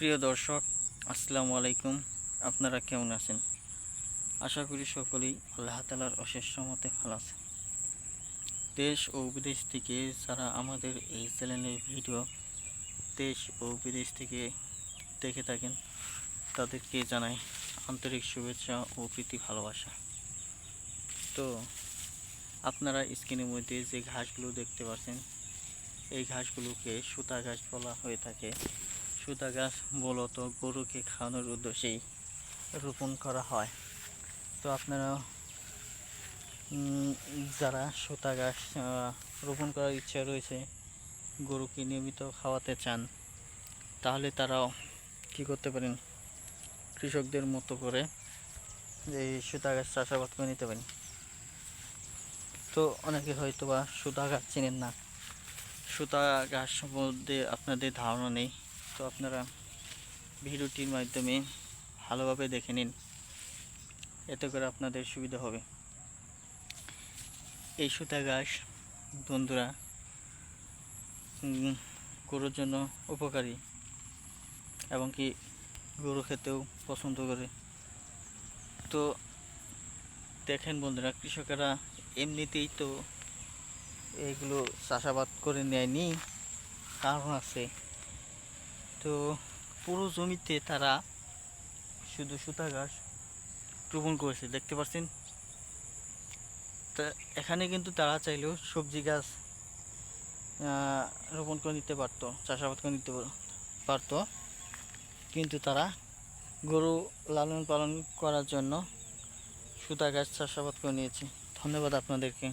প্রিয় দর্শক, আসসালামু আলাইকুম। আপনারা কেমন আছেন? আশা করি সকলেই আল্লাহ তালার অশেষ মতে ভালো আছেন। দেশ ও বিদেশ থেকে যারা আমাদের এই চ্যানেলের ভিডিও দেশ ও বিদেশ থেকে দেখে থাকেন, তাদেরকে জানাই আন্তরিক শুভেচ্ছা ও প্রীতি ভালোবাসা। তো, আপনারা স্ক্রিনের মধ্যে যে ঘাসগুলো দেখতে পাচ্ছেন, এই ঘাসগুলোকে সুতা ঘাস বলা হয়ে থাকে। সুতা গাছ মূলত গরুকে খাওয়ানোর উদ্দেশ্যেই রোপণ করা হয়। তো আপনারা যারা সুতা গাছ রোপণ করার ইচ্ছা রয়েছে, গরুকে নিয়মিত খাওয়াতে চান, তাহলে তারাও কি করতে পারেন? কৃষকদের মতো করে এই সুতা গাছ চাষাবাদ করে নিতে পারেন। তো অনেকে হয়তো বা সুতা গাছ চেনেন না। সুতা গাছ সম্বন্ধে আপনাদের ধারণা নেই। তো আপনারা ভিডিওটির মাধ্যমে ভালোভাবে দেখে নিন। এতে করে আপনাদের সুবিধা হবে। এই সুতা ঘাস বন্ধুরা গরুর জন্য উপকারী এবং কি গরু খেতেও পছন্দ করে। তো দেখেন বন্ধুরা, কৃষকেরা এমনিতেই তো এগুলো চাষাবাদ করে নেয়নি। কারণ আছে তো পুরো জমিতে তারা শুধু সুতা ঘাস রোপণ করেছে, দেখতে পাচ্ছেন এখানে কিন্তু তারা চাইলেও সবজি গাছ রোপণ করে নিতে পারতো, চাষাবাদ করে নিতে পারতো। কিন্তু তারা গরু লালন পালন করার জন্য সুতা গাছ চাষাবাদ করে নিয়েছে। ধন্যবাদ আপনাদেরকে।